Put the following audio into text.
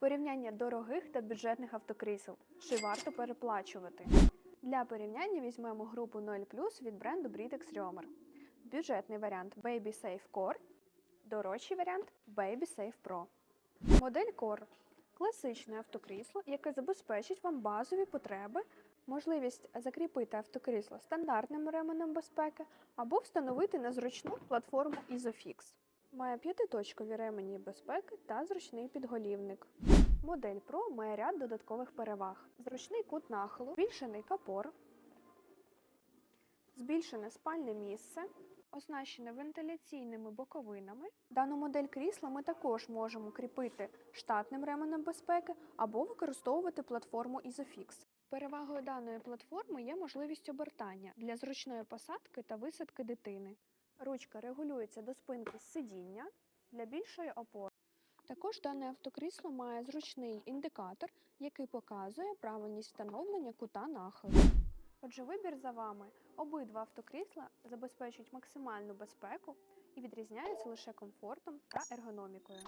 Порівняння дорогих та бюджетних автокрісел. Чи варто переплачувати? Для порівняння візьмемо групу 0 від бренду Britex Römer. Бюджетний варіант Baby Safe Core, дорожчий варіант Baby Safe Pro. Модель Core класичне автокрісло, яке забезпечить вам базові потреби, можливість закріпити автокрісло стандартним ременем безпеки або встановити на зручну платформу Isofix. Має п'ятиточкові ремені безпеки та зручний підголівник. Модель Pro має ряд додаткових переваг: зручний кут нахилу, збільшений капор, збільшене спальне місце, оснащене вентиляційними боковинами. Дану модель крісла ми також можемо кріпити штатним ременем безпеки або використовувати платформу Isofix. Перевагою даної платформи є можливість обертання для зручної посадки та висадки дитини. Ручка регулюється до спинки сидіння для більшої опори. Також дане автокрісло має зручний індикатор, який показує правильність встановлення кута нахилу. Отже, вибір за вами. Обидва автокрісла забезпечують максимальну безпеку і відрізняються лише комфортом та ергономікою.